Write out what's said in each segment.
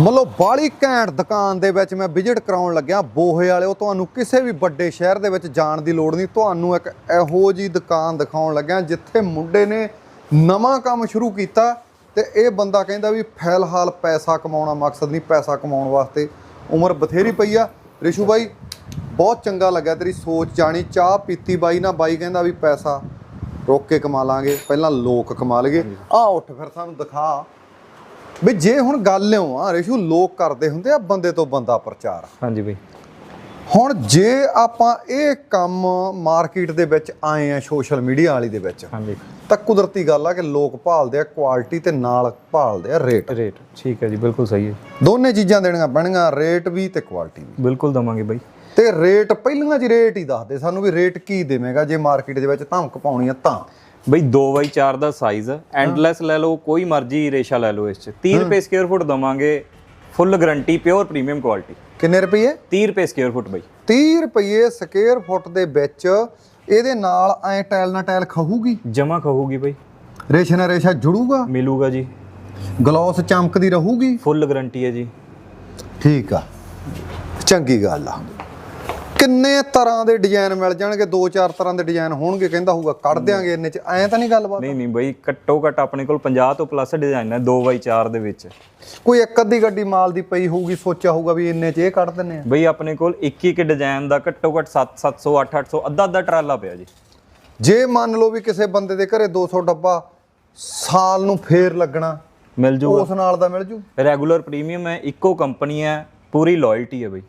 ਮਤਲਬ ਬਾਲੀ ਘੈਂਟ ਦੁਕਾਨ ਦੇ ਵਿੱਚ ਮੈਂ ਵਿਜ਼ਿਟ ਕਰਾਉਣ ਲੱਗਿਆ। ਬੋਹੇ ਵਾਲਿਓ, ਤੁਹਾਨੂੰ ਕਿਸੇ ਵੀ ਵੱਡੇ ਸ਼ਹਿਰ ਦੇ ਵਿੱਚ ਜਾਣ ਦੀ ਲੋੜ ਨਹੀਂ। ਤੁਹਾਨੂੰ ਇੱਕ ਇਹੋ ਜੀ ਦੁਕਾਨ ਦਿਖਾਉਣ ਲੱਗਿਆ ਜਿੱਥੇ ਮੁੰਡੇ ਨੇ ਨਵਾਂ ਕੰਮ ਸ਼ੁਰੂ ਕੀਤਾ ਤੇ ਇਹ ਬੰਦਾ ਕਹਿੰਦਾ ਵੀ ਫਿਲਹਾਲ ਪੈਸਾ ਕਮਾਉਣਾ ਮਕਸਦ ਨਹੀਂ, ਪੈਸਾ ਕਮਾਉਣ ਵਾਸਤੇ ਉਮਰ ਬਥੇਰੀ ਪਈ ਆ। ਰਿਸ਼ੂ ਬਾਈ, ਬਹੁਤ ਚੰਗਾ ਲੱਗਾ ਤੇਰੀ ਸੋਚ ਜਾਣੀ। ਚਾਹ ਪੀਤੀ ਬਾਈ ਨਾ, ਬਾਈ ਕਹਿੰਦਾ ਵੀ ਪੈਸਾ ਰੋਕ ਕੇ ਕਮਾ ਲਾਂਗੇ, ਪਹਿਲਾਂ ਲੋਕ ਕਮਾ ਲਈਏ। ਆ ਉੱਠ ਫਿਰ ਸਾਨੂੰ ਦਿਖਾ। ਵੀ ਜੇ ਹੁਣ ਗੱਲ ਲਿਓ ਆ ਰਿਸ਼ੂ ਲੋਕ ਕਰਦੇ ਹੁੰਦੇ ਆ ਬੰਦੇ ਤੋਂ ਬੰਦਾ ਪ੍ਰਚਾਰ। ਹਾਂਜੀ ਬਈ। ਹੁਣ ਜੇ ਆਪਾਂ ਇਹ ਕੰਮ ਮਾਰਕੀਟ ਦੇ ਵਿੱਚ ਆਏ ਆ ਸੋਸ਼ਲ ਮੀਡੀਆ ਵਾਲੀ ਦੇ ਵਿੱਚ ਹਾਂਜੀ। ਤਾਂ ਕੁਦਰਤੀ ਗੱਲ ਆ ਕਿ ਲੋਕ ਭਾਲਦੇ ਆ ਕੁਆਲਿਟੀ ਤੇ ਨਾਲ ਭਾਲਦੇ ਆ ਰੇਟ। ਰੇਟ ਠੀਕ ਹੈ ਜੀ ਬਿਲਕੁਲ ਸਹੀ ਹੈ। ਦੋਨੇ ਚੀਜ਼ਾਂ ਦੇਣੀਆਂ ਪੈਣਗੀਆਂ ਰੇਟ ਵੀ ਤੇ ਕੁਆਲਿਟੀ ਵੀ। ਬਿਲਕੁਲ ਦਵਾਂਗੇ ਬਈ। ਤੇ ਰੇਟ ਪਹਿਲੀਆਂ ਜੀ ਰੇਟ ਹੀ ਦੱਸਦੇ ਸਾਨੂੰ ਵੀ ਰੇਟ ਕੀ ਦੇਵੇਂਗਾ ਜੇ ਮਾਰਕੀਟ ਦੇ ਵਿੱਚ ਧਮਕ ਪਾਉਣੀ ਆ ਤਾਂ। ਬਈ 2x4 ਦਾ ਸਾਈਜ਼ ਐਂਡਲੈਸ ਲੈ ਲਓ ਕੋਈ ਮਰਜ਼ੀ ਰੇਸ਼ਾ ਲੈ ਲਓ ਇਸ ਚ। 30 ਰੁਪਏ ਸਕੁਅਰ ਫੁੱਟ ਦਵਾਂਗੇ full guarantee pure premium quality ਕਿੰਨੇ ਰੁਪਏ? 30 ਰੁਪਏ ਸਕੁਅਰ ਫੁੱਟ ਬਈ। 30 ਰੁਪਏ ਸਕੁਅਰ ਫੁੱਟ ਦੇ ਵਿੱਚ ਇਹਦੇ ਨਾਲ ਐ ਟਾਇਲ ਨਾਲ ਟਾਇਲ ਖਹੂਗੀ? ਜਮਾ ਕਹੂਗੀ ਬਈ। ਰੇਸ਼ਾ ਨਾਲ ਰੇਸ਼ਾ ਜੁੜੂਗਾ? ਮਿਲੂਗਾ ਜੀ। ਗਲੋਸ ਚਮਕਦੀ ਰਹੂਗੀ? ਫੁੱਲ ਗਾਰੰਟੀ ਹੈ ਜੀ। ਠੀਕ ਆ। ਚੰਗੀ ਗੱਲ ਆ। ਕਿੰਨੇ ਤਰ੍ਹਾਂ ਦੇ ਡਿਜ਼ਾਈਨ ਮਿਲ ਜਾਣਗੇ? ਦੋ ਚਾਰ ਤਰ੍ਹਾਂ ਦੇ ਡਿਜ਼ਾਈਨ ਹੋਣਗੇ ਕਹਿੰਦਾ ਹੋਊਗਾ ਕੱਢ ਦਿਆਂਗੇ ਇੰਨੇ ਚ। ਐਂ ਤਾਂ ਨਹੀਂ ਗੱਲਬਾਤ? ਨਹੀਂ ਨਹੀਂ ਬਈ ਘੱਟੋ ਘੱਟ ਆਪਣੇ ਕੋਲ 50 ਤੋਂ ਪਲੱਸ ਡਿਜ਼ਾਈਨ ਹੈ 2x4 ਦੇ ਵਿੱਚ। ਕੋਈ ਇੱਕ ਅੱਧੀ ਗੱਡੀ ਮਾਲ ਦੀ ਪਈ ਹੋਊਗੀ ਸੋਚਿਆ ਹੋਊਗਾ ਵੀ ਇੰਨੇ ਚ ਇਹ ਕੱਢ ਦਿੰਨੇ ਆ। ਬਈ ਆਪਣੇ ਕੋਲ ਇੱਕ ਇੱਕ ਡਿਜ਼ਾਈਨ ਦਾ ਘੱਟੋ ਘੱਟ 7 700 8 800 ਅੱਧਾ ਅੱਧਾ ਟਰਾਲਾ ਪਿਆ ਜੀ। ਜੇ ਮੰਨ ਲਓ ਵੀ ਕਿਸੇ ਬੰਦੇ ਦੇ ਘਰੇ 200 ਡੱਬਾ ਸਾਲ ਨੂੰ ਫੇਰ ਲੱਗਣਾ ਮਿਲ ਜੂਗਾ। ਉਸ ਨਾਲ ਦਾ ਮਿਲ ਜੂ? ਰੈਗੂਲਰ ਪ੍ਰੀਮੀਅਮ ਹੈ ਇੱਕੋ ਕੰਪਨੀ ਹੈ ਪੂਰੀ ਲਾਇਲਟੀ ਹੈ ਬਈ।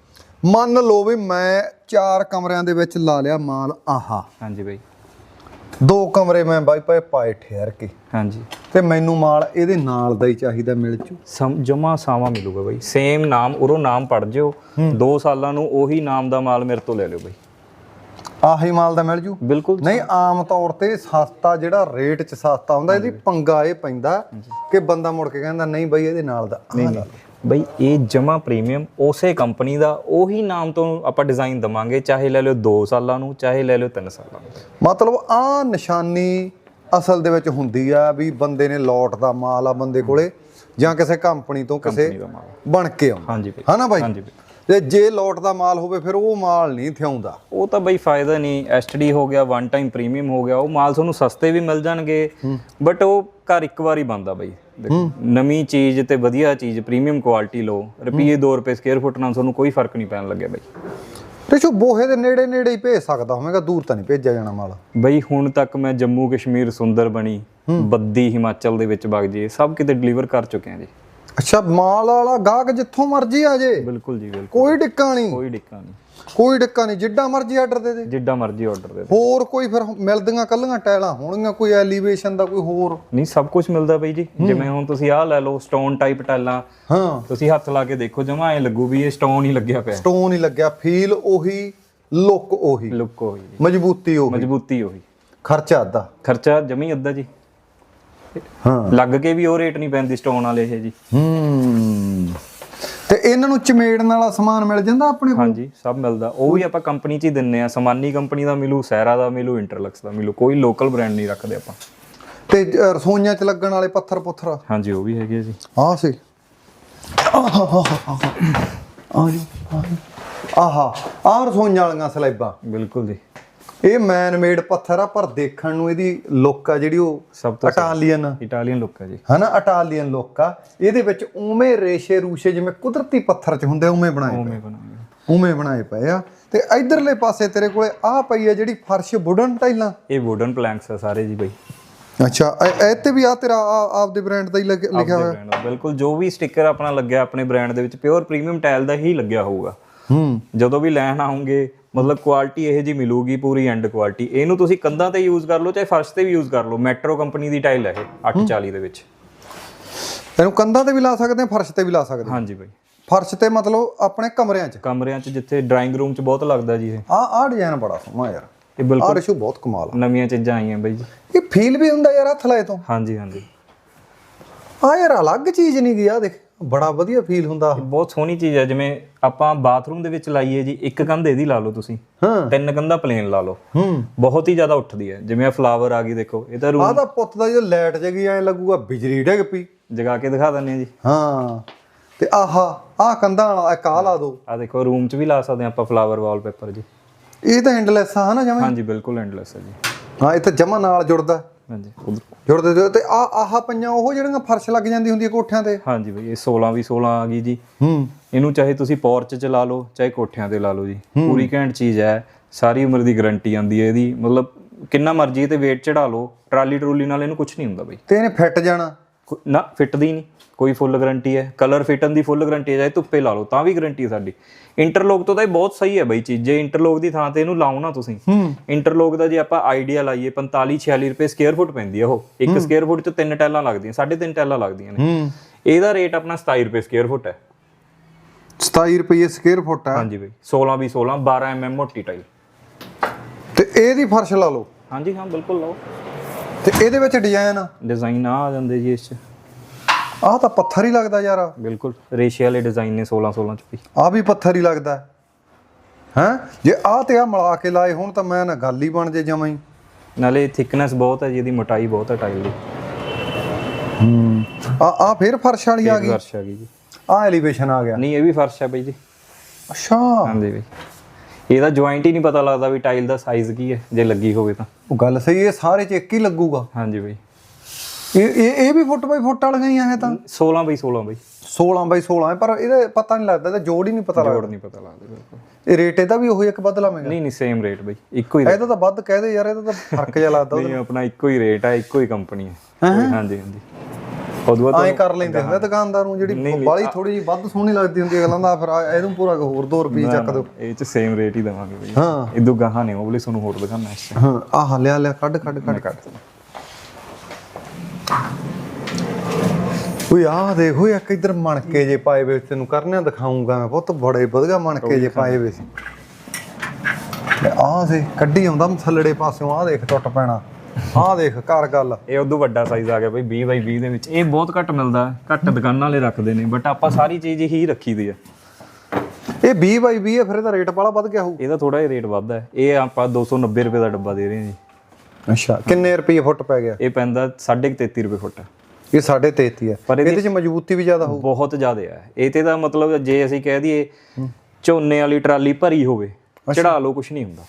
ਮੰਨ ਲਓ ਵੀ ਮੈਂ ਚਾਰ ਕਮਰਿਆਂ ਦੇ ਵਿੱਚ ਲਾ ਲਿਆ ਮਾਲ ਆਹਾ। ਹਾਂਜੀ ਬਈ। ਦੋ ਕਮਰੇ ਮੈਂ ਬਾਈ ਪਾਏ ਪਾਏ ਠਹਿਰ ਕੇ ਹਾਂਜੀ। ਤੇ ਮੈਨੂੰ ਮਾਲ ਇਹਦੇ ਨਾਲ ਦਾ ਹੀ ਚਾਹੀਦਾ ਮਿਲ ਜੂ। ਜਮਾ ਸਾਵਾ ਮਿਲੂਗਾ ਬਈ। ਸੇਮ ਨਾਮ ਉਰੋਂ ਨਾਮ ਪੜ ਜਿਓ। 2 ਸਾਲਾਂ ਨੂੰ ਉਹੀ ਨਾਮ ਦਾ ਮਾਲ ਮੇਰੇ ਤੋਂ ਲੈ ਲਿਓ ਬਈ। ਆਹੀ ਮਾਲ ਦਾ ਮਿਲ ਜੂ? ਬਿਲਕੁਲ। ਨਹੀਂ ਆਮ ਤੌਰ ਤੇ ਸਸਤਾ ਜਿਹੜਾ ਰੇਟ 'ਚ ਸਸਤਾ ਹੁੰਦਾ ਇਹਦੀ ਪੰਗਾ ਇਹ ਪੈਂਦਾ ਕਿ ਬੰਦਾ ਮੁੜ ਕੇ ਕਹਿੰਦਾ ਨਹੀਂ ਬਈ ਇਹਦੇ ਨਾਲ ਦਾ ਲਾ ਲਓ। ਬਈ ਇਹ ਜਮਾ ਪ੍ਰੀਮੀਅਮ ਉਸੇ ਕੰਪਨੀ ਦਾ ਉਹੀ ਨਾਮ ਤੋਂ ਆਪਾਂ ਡਿਜ਼ਾਈਨ ਦਵਾਂਗੇ ਚਾਹੇ ਲੈ ਲਿਓ 2 ਸਾਲਾਂ ਨੂੰ ਚਾਹੇ ਲੈ ਲਿਓ 3 ਸਾਲਾਂ ਨੂੰ। ਮਤਲਬ ਆ ਨਿਸ਼ਾਨੀ ਅਸਲ ਦੇ ਵਿੱਚ ਹੁੰਦੀ ਆ ਵੀ ਬੰਦੇ ਨੇ ਲੋਟ ਦਾ ਮਾਲ ਆ ਬੰਦੇ ਕੋਲੇ ਜਾਂ ਕਿਸੇ ਕੰਪਨੀ ਤੋਂ ਕਿਸੇ। ਬਣ ਕੇ ਆਉਂਦਾ। ਹਾਂਜੀ ਬਈ। ਹਨਾ ਬਾਈ? ਹਾਂਜੀ ਬਈ। ਤੇ ਜੇ ਲੋਟ ਦਾ ਮਾਲ ਹੋਵੇ ਫਿਰ ਉਹ ਮਾਲ ਨਹੀਂ ਥਿਆਉਂਦਾ। ਉਹ ਤਾਂ ਬਈ ਫਾਇਦਾ ਨਹੀਂ ਐਸਟੀਡੀ ਹੋ ਗਿਆ ਵਨ ਟਾਈਮ ਪ੍ਰੀਮੀਅਮ ਹੋ ਗਿਆ ਉਹ ਮਾਲ ਤੁਹਾਨੂੰ ਸਸਤੇ ਵੀ ਮਿਲ ਜਾਣਗੇ ਬਟ ਉਹ ਘਰ ਇੱਕ ਵਾਰੀ ਬੰਦਾ ਬਈ। ਨਵੀਂ ਚੀਜ਼ ਤੇ ਵਧੀਆ ਚੀਜ਼ ਪ੍ਰੀਮੀਅਮ ਕੁਆਲਿਟੀ ਲਓ ਰੁਪਈਏ 2 ਰੁਪਏ ਸਕੁਅਰ ਫੁੱਟ ਨਾਲ ਤੁਹਾਨੂੰ ਕੋਈ ਫ਼ਰਕ ਨਹੀਂ ਪੈਣ ਲੱਗਿਆ ਬਈ। ਰਿਸ਼ੂ ਬੋਹੇ ਦੇ ਨੇੜੇ ਨੇੜੇ ਹੀ ਭੇਜ ਸਕਦਾ ਹੋਵੇਗਾ ਦੂਰ ਤਾਂ ਨਹੀਂ ਭੇਜਿਆ ਜਾਣਾ ਮਾਲ। ਬਈ ਹੁਣ ਤੱਕ ਮੈਂ ਜੰਮੂ ਕਸ਼ਮੀਰ ਸੁੰਦਰ ਬਣੀ ਬੱਦੀ ਹਿਮਾਚਲ ਦੇ ਵਿੱਚ ਵਗ ਜੇ ਸਭ ਕਿਤੇ ਡਿਲੀਵਰ ਕਰ ਚੁੱਕੇ ਹਾਂ ਜੀ। ਅੱਛਾ ਮਾਲ ਵਾਲਾ ਗਾਹਕ ਜਿੱਥੋਂ ਮਰਜ਼ੀ ਆ ਜੇ। ਬਿਲਕੁਲ ਜੀ ਬਿਲਕੁਲ। ਕੋਈ ਡਿੱਕਾ ਨਹੀਂ। ਕੋਈ ਡਿੱਕਾ ਨਹੀਂ। ਕੋਈ ਡਿੱਕਾ ਨਹੀਂ ਜਿੱਡਾ ਮਰਜ਼ੀ ਆਰਡਰ ਦੇ ਦੇ। ਜਿੱਡਾ ਮਰਜ਼ੀ ਆਰਡਰ ਦੇ। ਹੋਰ ਕੋਈ ਫਿਰ ਮਿਲਦੀਆਂ ਕੱਲੀਆਂ ਟਾਇਲਾਂ ਹੋਣਗੀਆਂ ਕੋਈ ਐਲੀਵੇਸ਼ਨ ਦਾ ਕੋਈ ਹੋਰ? ਨਹੀਂ ਸਭ ਕੁਝ ਮਿਲਦਾ ਬਈ ਜੀ। ਜਿਵੇਂ ਹੁਣ ਤੁਸੀਂ ਆਹ ਲੈ ਲਓ ਸਟੋਨ ਟਾਈਪ ਟਾਈਲਾਂ ਹਾਂ। ਤੁਸੀਂ ਹੱਥ ਲਾ ਕੇ ਦੇਖੋ ਜਮਾ ਐ ਲੱਗੂ ਵੀ ਇਹ ਸਟੋਨ ਹੀ ਲੱਗਿਆ ਪਿਆ। ਸਟੋਨ ਹੀ ਲੱਗਿਆ ਫੀਲ ਉਹੀ ਲੁੱਕ ਉਹੀ। ਲੁੱਕ ਜੀ ਮਜ਼ਬੂਤੀ ਉਹੀ। ਮਜ਼ਬੂਤੀ ਹੋਈ ਖਰਚਾ ਅੱਧਾ। ਖਰਚਾ ਜਮੀ ਅੱਧਾ ਜੀ। ਹਾਂ ਲੱਗ ਕੇ ਵੀ ਉਹ ਰੇਟ ਨਹੀਂ ਪੈਂਦੀ ਸਟੋਨ ਵਾਲੇ ਇਹ ਜੀ ਹੂੰ ਤੇ ਇਹਨਾਂ ਨੂੰ ਚਮੇੜਨ ਵਾਲਾ ਸਮਾਨ ਮਿਲ ਜਾਂਦਾ ਆਪਣੇ ਕੋਲ ਹਾਂਜੀ ਸਭ ਮਿਲਦਾ ਉਹ ਵੀ ਆਪਾਂ ਕੰਪਨੀ 'ਚ ਹੀ ਦਿੰਨੇ ਆ ਸਮਾਨੀ ਕੰਪਨੀ ਦਾ ਮਿਲੂ ਸੈਰਾ ਦਾ ਮਿਲੂ ਇੰਟਰਲਕਸ ਦਾ ਮਿਲੂ ਕੋਈ ਲੋਕਲ ਬ੍ਰਾਂਡ ਨਹੀਂ ਰੱਖਦੇ ਆਪਾਂ ਤੇ ਰਸੋਈਆਂ 'ਚ ਲੱਗਣ ਵਾਲੇ ਪੱਥਰ ਪੁੱਥਰ ਹਾਂਜੀ ਉਹ ਵੀ ਹੈਗੇ ਜੀ ਆਹ ਸੀ ਆ ਜੀ ਆਹਾ ਆਹ ਰਸੋਈਆਂ ਵਾਲੀਆਂ ਸਲੈਬਾਂ ਬਿਲਕੁਲ ਜੀ ਇਹ ਮੈਨ ਮੇਡ ਪੱਥਰ ਆ ਪਰ ਦੇਖਣ ਨੂੰ ਇਹਦੀ ਲੁੱਕ ਆ ਜਿਹੜੀ ਉਹ ਸਭ ਤੋਂ ਇਟਾਲੀਅਨ ਇਟਾਲੀਅਨ ਲੁੱਕ ਹੈ ਜੀ। ਹਨਾ ਇਟਾਲੀਅਨ ਲੁੱਕ ਆ। ਇਹਦੇ ਵਿੱਚ ਉਵੇਂ ਰੇਸ਼ੇ ਰੂਸ਼ੇ ਜਿਵੇਂ ਕੁਦਰਤੀ ਪੱਥਰ 'ਚ ਹੁੰਦੇ ਉਵੇਂ ਬਣਾਏ ਉਵੇਂ ਬਣਾਉਂਗੇ ਉਵੇਂ ਬਣਾਏ ਪਏ ਆ। ਤੇ ਇਧਰਲੇ ਪਾਸੇ ਤੇਰੇ ਕੋਲੇ ਆਹ ਪਈ ਆ ਜਿਹੜੀ ਫਰਸ਼ ਵੁਡਨ ਟਾਈਲਾਂ ਇਹ ਵੁਡਨ ਪਲੈਂਕਸ ਆ ਸਾਰੇ ਜੀ ਬਈ। ਅੱਛਾ ਇਹ ਤੇ ਵੀ ਆ ਤੇਰਾ ਆ- ਆਪਦੇ ਬ੍ਰਾਂਡ ਦਾ ਹੀ ਲਿਖ- ਲਿਖਿਆ ਹੋਇਆ। ਬਿਲਕੁਲ ਜੋ ਵੀ ਸਟicker ਆਪਣਾ ਲੱਗਿਆ ਆਪਣੇ ਬ੍ਰਾਂਡ ਦੇ ਵਿੱਚ ਪਿਓਰ ਪ੍ਰੀਮੀਅਮ ਟਾਇਲ ਦਾ ਹੀ ਲੱਗਿਆ ਹੋਊਗਾ। ਹੂੰ। ਜਦੋਂ ਵੀ ਲੈਣ ਆਉਂਗੇ ਮਤਲਬ ਕੁਆਲਿਟੀ ਇਹ ਜੀ ਮਿਲੂਗੀ ਪੂਰੀ ਐਂਡ ਕੁਆਲਿਟੀ ਇਹਨੂੰ ਤੁਸੀਂ ਕੰਧਾਂ ਤੇ ਯੂਜ਼ ਕਰ ਲਓ ਚਾਹੇ ਫਰਸ਼ ਤੇ ਵੀ ਯੂਜ਼ ਕਰ ਲਓ। ਮੈਟਰੋ ਕੰਪਨੀ ਦੀ ਟਾਈਲ ਹੈ ਇਹ 840 ਦੇ ਵਿੱਚ। ਇਹਨੂੰ ਕੰਧਾਂ ਤੇ ਵੀ ਲਾ ਸਕਦੇ ਆ ਫਰਸ਼ ਤੇ ਵੀ ਲਾ ਸਕਦੇ ਆ। ਹਾਂਜੀ ਬਾਈ। ਫਰਸ਼ ਤੇ ਮਤਲਬ ਆਪਣੇ ਕਮਰਿਆਂ 'ਚ? ਕਮਰਿਆਂ 'ਚ ਜਿੱਥੇ ਡਰਾਇੰਗ ਰੂਮ 'ਚ ਬਹੁਤ ਲੱਗਦਾ ਜੀ ਇਹ। ਆ ਆ ਡਿਜ਼ਾਈਨ ਬੜਾ ਸੋਹਣਾ ਯਾਰ। ਇਹ ਬਿਲਕੁਲ ਰਿਸ਼ੂ ਬਹੁਤ ਕਮਾਲ ਆ। ਨਵੀਆਂ ਚੀਜ਼ਾਂ ਆਈਆਂ ਬਾਈ ਜੀ। ਇਹ ਫੀਲ ਵੀ ਹੁੰਦਾ ਯਾਰ ਹੱਥ ਲਾਏ ਤੋਂ। ਹਾਂਜੀ ਹਾਂਜੀ। ਆ ਯਾਰ ਅਲੱਗ ਚੀਜ਼ ਨਹੀਂ ਗਈ ਆ ਦੇਖ। ਬੜਾ ਵਧੀਆ ਫੀਲ ਹੁੰਦਾ ਬਹੁਤ ਸੋਹਣੀ ਚੀਜ਼ ਹੈ ਜਿਵੇਂ ਆਪਾਂ ਬਾਥਰੂਮ ਦੇ ਵਿੱਚ ਲਾਈਏ ਜੀ ਇੱਕ ਕੰਧ ਇਹਦੀ ਲਾ ਲਓ ਤੁਸੀਂ। ਹਾਂ। ਤਿੰਨ ਕੰਧਾਂ ਪਲੇਨ ਲਾ ਲਓ। ਹੂੰ। ਬਹੁਤ ਹੀ ਜ਼ਿਆਦਾ ਉੱਠਦੀ ਹੈ। ਜਿਵੇਂ ਆ ਫਲਾਵਰ ਆ ਗਈ ਦੇਖੋ ਇਹ ਤਾਂ ਆ ਰੂਮ ਤਾਂ ਪੁੱਤ ਦਾ ਜਦੋਂ ਲਾਈਟ ਜਗੀ ਐ ਲੱਗੂਗਾ ਬਿਜਲੀ ਡਿੱਗ ਪਈ। ਜਗਾ ਕੇ ਦਿਖਾ ਦਿੰਦੇ ਆ ਜੀ। ਹਾਂ। ਤੇ ਆਹਾ ਆਹ ਕੰਧਾਂ ਵਾਲਾ ਇੱਕ ਆਹ ਲਾ ਦੋ। ਆ ਦੇਖੋ ਰੂਮ 'ਚ ਵੀ ਲਾ ਸਕਦੇ ਹਾਂ ਆਪਾਂ ਫਲਾਵਰ ਵਾਲਪੇਪਰ ਜੀ। ਇਹ ਤਾਂ ਐਂਡਲੈਸ ਆ ਹਨਾ ਜਮਾ ਹਾਂਜੀ ਬਿਲਕੁਲ ਐਂਡਲੈਸ ਹੈ ਜੀ। ਹਾਂ ਇਹ ਤਾਂ ਜਮਾ ਨਾਲ ਜੁੜਦਾ। ਹਾਂਜੀ। ਉਧਰ ਜੁੜਦੇ ਜੁੜਦੇ ਤੇ ਆ ਆਹ ਪਈਆਂ ਉਹ ਜਿਹੜੀਆਂ ਫਰਸ਼ ਲੱਗ ਜਾਂਦੀ ਹੁੰਦੀ ਹੈ ਕੋਠਿਆਂ ਤੇ? ਹਾਂਜੀ ਬਈ ਇਹ 16 ਵੀ 16 ਆ ਗਈ ਜੀ। ਹੂੰ। ਇਹਨੂੰ ਚਾਹੇ ਤੁਸੀਂ ਪੋਰਚ 'ਚ ਲਾ ਲਓ ਚਾਹੇ ਕੋਠਿਆਂ ਤੇ ਲਾ ਲਓ ਜੀ। ਪੂਰੀ ਘੈਂਟ ਚੀਜ਼ ਹੈ। ਸਾਰੀ ਉਮਰ ਦੀ ਗਾਰੰਟੀ ਆਂਦੀ ਹੈ ਇਹਦੀ। ਮਤਲਬ ਕਿੰਨਾ ਮਰਜ਼ੀ ਤੇ weight ਚੜਾ ਲਓ। ਟਰਾਲੀ ਟਰੂਲੀ ਨਾਲ ਇਹਨੂੰ ਕੁਝ ਨਹੀਂ ਹੁੰਦਾ ਬਈ। ਤੇ ਇਹਨੇ ਫਿੱਟ ਜਾਣਾ? ਨਾ ਫਿੱਟਦੀ ਨਹੀਂ। ਕੋਈ ਫੁੱਲ ਗਾਰੰਟੀ ਹੈ ਕਲਰ ਫਿਟਨ ਦੀ ਫੁੱਲ ਗਾਰੰਟੀ ਹੈ ਚਾਹੇ ਧੁੱਪੇ ਲਾ ਲਓ ਤਾਂ ਵੀ ਗਾਰੰਟੀ ਹੈ ਸਾਡੀ। ਇੰਟਰਲੋਕ ਤੋਂ ਤਾਂ ਇਹ ਬਹੁਤ ਸਹੀ ਹੈ ਬਈ ਚੀਜ਼ ਜੇ ਇੰਟਰਲੋਕ ਦੀ ਥਾਂ ਤੇ ਇਹਨੂੰ ਲਾਓ ਨਾ ਤੁਸੀਂ ਇੰਟਰਲੋਕ ਦਾ ਜੇ ਆਪਾਂ ਆਈਡੀਆ ਲਾਈਏ 45 46 ਰੁਪਏ ਸਕੁਅਰ ਫੁੱਟ ਪੈਂਦੀ ਹੈ ਉਹ। ਇੱਕ ਸਕੁਅਰ ਫੁੱਟ 'ਚ ਤਿੰਨ ਟੈਲਾਂ ਲੱਗਦੀਆਂ ਸਾਢੇ ਤਿੰਨ ਟੈਲਾਂ ਲੱਗਦੀਆਂ ਨੇ। ਹੂੰ। ਇਹਦਾ ਰੇਟ ਆਪਣਾ 27 ਰੁਪਏ ਸਕੁਅਰ ਫੁੱਟ ਹੈ। 27 ਰੁਪਏ ਸਕੁਅਰ ਫੁੱਟ ਆ ਹਾਂਜੀ ਬਈ 16 ਵੀ 16 12 mm ਮੋਟੀ ਟਾਈ। ਤੇ ਇਹਦੀ ਫਰਸ਼ ਲਾ ਲਓ। ਹਾਂਜੀ ਹਾਂ ਬਿਲਕੁਲ ਲਾਓ। ਤੇ ਇਹਦੇ ਵਿੱਚ ਡਿਜ਼ਾਈਨ ਆ ਜਾਂਦੇ ਜੀ ਇਸ 'ਚ। ਆਹ ਤਾਂ ਪੱਥਰ ਹੀ ਲੱਗਦਾ ਯਾਰ। ਬਿਲਕੁਲ ਰੇਸ਼ੇ ਵਾਲੇ ਡਿਜ਼ਾਈਨ ਨੇ 16 16 ਚ ਵੀ। ਆ ਵੀ ਪੱਥਰ ਹੀ ਲੱਗਦਾ। ਹੈ? ਜੇ ਆਹ ਤੇ ਆ ਮਿਲਾ ਕੇ ਲਾਏ ਹੁਣ ਤਾਂ ਮੈਂ ਨਾ ਗੱਲ ਹੀ ਬਣ ਜੇ ਜਮਾਂ ਹੀ। ਨਾਲੇ ਥਿਕਨੈਸ ਬਹੁਤ ਹੈ ਜੀ ਇਹਦੀ ਮੋਟਾਈ ਬਹੁਤ ਹੈ ਟਾਈਲ ਦੀ। ਹੂੰ। ਆ ਆ ਫੇਰ ਫਰਸ਼ ਵਾਲੀ ਆ ਗਈ? ਫਰਸ਼ ਆ ਗਈ ਜੀ। ਆ ਐਲੀਵੇਸ਼ਨ ਆ ਗਿਆ। ਨਹੀਂ ਇਹ ਵੀ ਫਰਸ਼ ਹੈ ਬਈ ਜੀ। ਅੱਛਾ। ਹਾਂਜੀ ਬਈ। ਇਹਦਾ ਜੁਆਇੰਟ ਹੀ ਨਹੀਂ ਪਤਾ ਲੱਗਦਾ ਵੀ ਟਾਈਲ ਦਾ ਸਾਈਜ਼ ਕੀ ਹੈ ਜੇ ਲੱਗੀ ਹੋਵੇ ਤਾਂ। ਉਹ ਗੱਲ ਸਹੀ ਇਹ ਸਾਰੇ ਚ ਇੱਕ ਹੀ ਲੱਗੂਗਾ। ਹਾਂਜੀ ਬਈ। ਇਹ ਇਹ ਇਹ ਵੀ ਫੁੱਟ ਬਾਈ ਫੁੱਟ ਵਾਲੀਆਂ ਹੀ ਆ ਇਹ ਤਾਂ? 16 ਬਈ 16 ਬਈ। 16 ਬਾਈ 16 ਹੈ ਪਰ ਇਹਦਾ ਪਤਾ ਨਹੀਂ ਲੱਗਦਾ ਇਹਦਾ ਜੋੜ ਹੀ ਨਹੀਂ ਪਤਾ ਜੋੜ ਲੱਗਦਾ। ਨਹੀਂ ਪਤਾ ਲੱਗਦਾ ਬਿਲਕੁਲ। ਇਹ ਰੇਟ ਇਹਦਾ ਵੀ ਉਹੀ ਇੱਕ ਵੱਧ ਲਾਵੇਂਗਾ ਨਹੀਂ ਨਹੀਂ ਸੇਮ ਰੇਟ ਬਈ ਇੱਕੋ ਹੀ ਇਹਦਾ ਤਾਂ ਵੱਧ ਕਹਦੇ ਯਾਰ ਇਹਦਾ ਤਾਂ ਫ਼ਰਕ ਜਿਹਾ ਲੱਗਦਾ ਨਹੀਂ ਆਪਣਾ ਇੱਕੋ ਹੀ ਰੇਟ ਹੈ ਇੱਕੋ ਹੀ ਕੰਪਨੀ ਹੈ? ਹਾਂਜੀ ਹਾਂਜੀ। ਉਦੋਂ ਬਾਅਦ ਐਂ ਕਰ ਲੈਂਦੇ ਹੁੰਦੇ ਦੁਕਾਨਦਾਰ ਨੂੰ ਜਿਹੜੀ ਬਾਲੀ ਥੋੜੀ ਜਿਹੀ ਵੱਧ ਸੋਹਣੀ ਲੱਗਦੀ ਹੁੰਦੀ ਹੈ ਅਗਲਾਂ ਦਾ ਫਿਰ ਆ- ਇਹਨੂੰ ਪੂਰਾ ਹੋਰ 2 ਰੁਪਏ ਚੱਕ ਦਿਓ। ਇਹ ਚ ਸੇਮ ਰੇਟ ਹੀ ਦਵਾਂਗੇ ਬਈ। ਹਾਂ। ਇਦੋਂ ਗਾਹਾਂ ਨੇ ਉਹ ਵਾਲੇ ਤੁਹਾਨੂੰ ਹੋਰ ਦਿਖਾਣਾ ਇਸ ਹਾਂ ਆਹ ਲਿਆ ਲਿਆ ਕੱਢ ਕੱਢ ਕੱਢ। ਕੱਢ ਓਏ ਆਹ ਦੇਖੋ ਇੱਕ ਇਧਰ ਮਣਕੇ ਜੇ ਪਾਏ ਵੇ ਤੈਨੂੰ ਕਰਨਿਆ ਦਿਖਾਉਂਗਾ ਮੈਂ ਬਹੁਤ ਬੜੇ ਵਧੀਆ ਮਣਕੇ ਜੇ ਪਾਏ ਵੇ ਸੀ। ਆਹ ਸੀ ਕੱਢੀ ਆਉਂਦਾ ਥੱਲੜੇ ਪਾਸਿਓਂ ਆਹ ਦੇਖ ਟੁੱਟ ਪੈਣਾ ਆਹ ਦੇਖ ਕਰ ਗੱਲ। ਇਹ ਉਦੋਂ ਵੱਡਾ ਸਾਈਜ਼ ਆ ਗਿਆ ਬਈ 20 ਬਾਈ 20 ਦੇ ਵਿੱਚ। ਇਹ ਬਹੁਤ ਘੱਟ ਮਿਲਦਾ ਘੱਟ ਦੁਕਾਨਾਂ ਵਾਲੇ ਰੱਖਦੇ ਨੇ ਬਟ ਆਪਾਂ ਸਾਰੀ ਚੀਜ਼ ਹੀ ਰੱਖੀ ਦੀ ਆ। ਇਹ 20 ਬਾਈ 20 ਹੈ ਫਿਰ ਇਹਦਾ ਰੇਟ ਬਾਲਾ ਵੱਧ ਗਿਆ ਹੋਊ। ਇਹਦਾ ਥੋੜਾ ਜਿਹਾ ਰੇਟ ਵੱਧ ਹੈ ਇਹ ਆਪਾਂ 290 ਰੁਪਏ ਦਾ ਡੱਬਾ ਦੇ ਰਹੇ ਹਾਂ ਜੀ। ਅੱਛਾ ਕਿੰਨੇ ਰੁਪਏ ਫੁੱਟ ਪੈ ਗਿਆ? ਇਹ ਪੈਂਦਾ 33.5 ਰੁਪਏ ਫੁੱਟ। ਇਹ 33.5 ਹੈ। ਪਰ ਇਹਦੀ- ਚ ਮਜ਼ਬੂਤੀ ਵੀ ਜ਼ਿਆਦਾ ਹੋਊ ਬਹੁਤ ਜ਼ਿਆਦਾ ਹੈ। ਇਹ ਤੇ ਦਾ ਮਤਲਬ ਜੇ ਅਸੀਂ ਕਹਿ ਦਈਏ ਝੋਨੇ ਵਾਲੀ ਟਰਾਲੀ ਭਰੀ ਹੋਵੇ ਚੜਾ ਲਓ ਕੁਝ ਨਹੀਂ ਹੁੰਦਾ।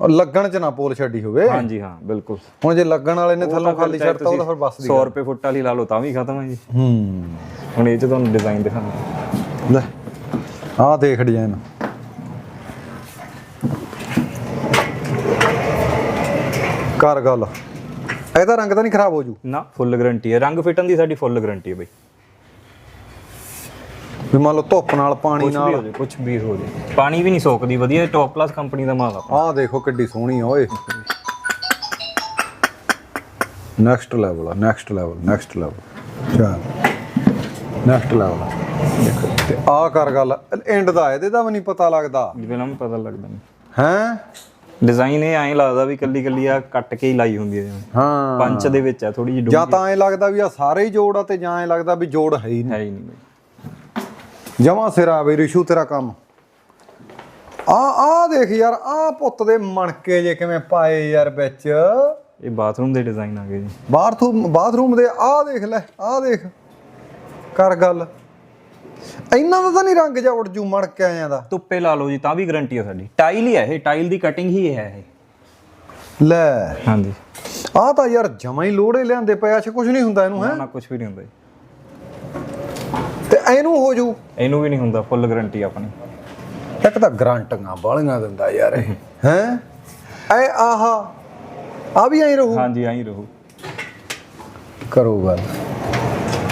ਔਰ ਲੱਗਣ ਚ ਨਾ ਪੋਲ ਛੱਡੀ ਹੋਵੇ। ਹਾਂਜੀ ਹਾਂ ਬਿਲਕੁਲ। ਹੁਣ ਜੇ ਲੱਗਣ ਵਾਲੇ ਨੇ ਥੱਲੋਂ ਖਾਲੀ ਛੱਡਤਾ ਉਹ ਤਾਂ ਫਿਰ ਬਸ ਦੀ 100 ਰੁਪਏ ਫੁੱਟ ਵਾਲੀ ਲਾ ਲਓ ਤਾਂ ਵੀ ਖਤਮ ਹੈ ਜੀ। ਹੂੰ। ਹੁਣ ਇਹ ਚ ਤੁਹਾਨੂੰ ਡਿਜ਼ਾਈਨ ਦਿਖਾਉਂਦਾ ਲੈ ਆਹ ਦੇਖ ਡਿਜ਼ਾਈਨ ਕਰ ਗੱਲ। ਇਹਦਾ ਰੰਗ ਤਾਂ ਨਹੀਂ ਖਰਾਬ ਹੋ ਜੂ। ਨਾ ਫੁੱਲ ਗਾਰੰਟੀ ਹੈ। ਰੰਗ ਫਿਟਣ ਦੀ ਸਾਡੀ ਫੁੱਲ ਗਾਰੰਟੀ ਹੈ ਬਈ। ਵੀ ਮੰਨ ਲਓ ਧੁੱਪ ਨਾਲ ਪਾਣੀ ਨਾਲ। ਹੋ ਕੁਝ ਵੀ ਹੋ ਜਾਏ ਪਾਣੀ ਵੀ ਨਹੀਂ ਸੋਕਦੀ ਵਧੀਆ ਟੌਪ ਕਲਾਸ ਕੰਪਨੀ ਦਾ ਮਾਲ ਆ ਆਹ ਦੇਖੋ ਕਿੱਡੀ ਸੋਹਣੀ ਆ ਓਏ। ਨੈਕਸਟ ਲੈਵਲ ਆ ਨੈਕਸਟ ਲੈਵਲ ਨੈਕਸਟ ਲੈਵਲ ਚਲ ਨੈਕਸਟ ਲੈਵਲ ਦੇਖੋ ਤੇ ਆਹ ਕਰ ਗੱਲ ਐਂਡ ਦਾ ਇਹਦੇ ਦਾ ਵੀ ਨਹੀਂ ਪਤਾ ਲੱਗਦਾ। ਜਿਵੇਂ ਨਾ ਪਤਾ ਲੱਗਦਾ ਨਹੀਂ ਹੈ? ਡਿਜ਼ਾਈਨ ਇਹ ਐਂ ਲੱਗਦਾ ਵੀ ਕੱਲੀ ਕੱਲੀ ਆ ਕੱਟ ਕੇ ਹੀ ਲਾਈ ਹੁੰਦੀ ਹੈ ਜਿਵੇਂ। ਹਾਂ। ਪੰਚ ਦੇ ਵਿੱਚ ਆ ਥੋੜੀ ਜਿਹੀ ਜਾਂ ਤਾਂ ਐ ਲੱਗਦਾ ਵੀ ਆ ਸਾਰੇ ਹੀ ਜੋੜ ਆ ਤੇ ਜਾਂ ਐ ਲੱਗਦਾ ਵੀ ਜੋੜ ਹੈ ਹੀ ਨਹੀਂ। ਹੈ ਹੀ ਨਹੀਂ ਬਈ। ਜਮਾ ਸਿਰਾ ਵੀ ਰਿਸ਼ੂ ਤੇਰਾ ਕੰਮ। ਆ ਆ ਦੇਖ ਯਾਰ ਆ ਪੁੱਤ ਦੇ ਮਣਕੇ ਜੇ ਕਿਵੇਂ ਪਾਏ ਯਾਰ ਵਿੱਚ। ਇਹ ਬਾਥਰੂਮ ਦੇ ਡਿਜ਼ਾਈਨ ਆ ਗਏ ਜੀ। ਬਾਥਰੂਮ ਬਾਥਰੂਮ ਦੇ ਆ ਦੇਖ ਲੈ ਆ ਦੇਖ। ਕਰ ਗੱਲ। ਇੰਨਾ ਦਾ ਤਾਂ ਨਹੀਂ ਰੰਗ ਜਾ ਉੱਡ ਜੂ ਮਣਕੇ ਆਇਆਂ ਦਾ। ਧੁੱਪੇ ਲਾ ਲਓ ਜੀ ਤਾਂ ਵੀ ਗਾਰੰਟੀ ਆ ਸਾਡੀ। ਟਾਈਲ ਹੀ ਹੈ ਇਹ ਟਾਈਲ ਦੀ ਕਟਿੰਗ ਹੀ ਹੈ ਇਹ। ਲੈ। ਹਾਂਜੀ। ਆ ਤਾਂ ਯਾਰ ਜਮਾ ਹੀ ਲੋੜੇ ਲਿਆਂਦੇ ਪਿਆ ਚ ਕੁਝ ਨਹੀਂ ਹੁੰਦਾ ਇਹਨੂੰ ਹੈ? ਨਾ ਕੁਝ ਵੀ ਨਹੀਂ ਹੁੰਦਾ ਜੀ। ਤੇ ਇਹਨੂੰ ਹੋ ਜੂ? ਇਹਨੂੰ ਵੀ ਨਹੀਂ ਹੁੰਦਾ ਫੁੱਲ ਗਾਰੰਟੀ ਆਪਣੀ। ਇੱਕ ਤਾਂ ਗਰੰਟੀਆਂ ਬਾਲੀਆਂ ਦਿੰਦਾ ਯਾਰ ਇਹ ਹੈ? ਐ ਆਹਾ ਆ ਵੀ ਐਂ ਰਹੂ? ਹਾਂਜੀ ਐਂ ਹੀ ਰਹੂ। ਕਰੋ ਗੱਲ।